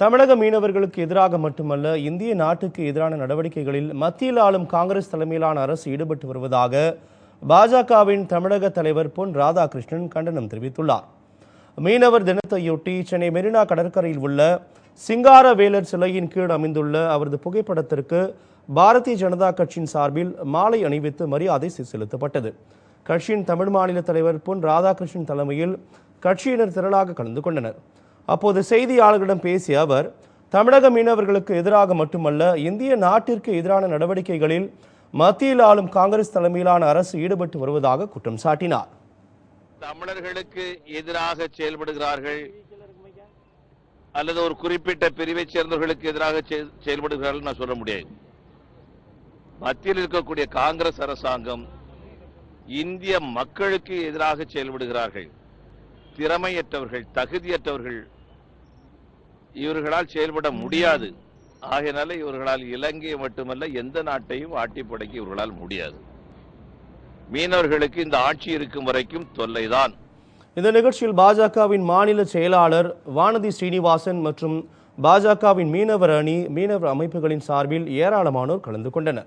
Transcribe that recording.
தமிழக மீனவர்களுக்கு எதிராக மட்டுமல்ல இந்திய நாட்டுக்கு எதிரான நடவடிக்கைகளில் மத்தியில் ஆளும் காங்கிரஸ் தலைமையிலான அரசு ஈடுபட்டு வருவதாக பாஜகவின் தமிழக தலைவர் பொன் ராதாகிருஷ்ணன் கண்டனம் தெரிவித்துள்ளார். மீனவர் தினத்தையொட்டி சென்னை மெரினா கடற்கரையில் உள்ள சிங்கார வேலர் சிலையின் கீழ் அமைந்துள்ள அவரது புகைப்படத்திற்கு பாரதிய ஜனதா கட்சியின் சார்பில் மாலை அணிவித்து மரியாதை செலுத்தப்பட்டது. கட்சியின் தமிழ் மாநில தலைவர் பொன் ராதாகிருஷ்ணன் தலைமையில் கட்சியினர் திரளாக கலந்து கொண்டனர். அப்போது செய்தியாளர்களிடம் பேசிய அவர் தமிழக மீனவர்களுக்கு எதிராக மட்டுமல்ல இந்திய நாட்டிற்கு எதிரான நடவடிக்கைகளில் மத்தியில் ஆளும் காங்கிரஸ் தலைமையிலான அரசு ஈடுபட்டு வருவதாக குற்றம் சாட்டினார். தமிழர்களுக்கு எதிராக செயல்படுகிறார்கள் அல்லது ஒரு குறிப்பிட்ட பிரிவைச் சேர்ந்தவர்களுக்கு எதிராக செயல்படுகிறார்கள் நான் சொல்ல முடியாது. மத்தியில் இருக்கக்கூடிய காங்கிரஸ் அரசாங்கம் இந்திய மக்களுக்கு எதிராக செயல்படுகிறார்கள். திறமையற்றவர்கள் தகுதியற்றவர்கள் இவர்களால் செயல்பட முடியாது. ஆகையினால இவர்களால் இலங்கையை மட்டுமல்ல எந்த நாட்டையும் ஆட்டி படைக்க இவர்களால் முடியாது. மீனவர்களுக்கு இந்த ஆட்சி இருக்கும் வரைக்கும் தொல்லைதான். இந்த நிகழ்ச்சியில் பாஜகவின் மாநில செயலாளர் வானதி ஸ்ரீனிவாசன் மற்றும் பாஜகவின் மீனவர் அணி மீனவர் அமைப்புகளின் சார்பில் ஏராளமானோர் கலந்து கொண்டனர்.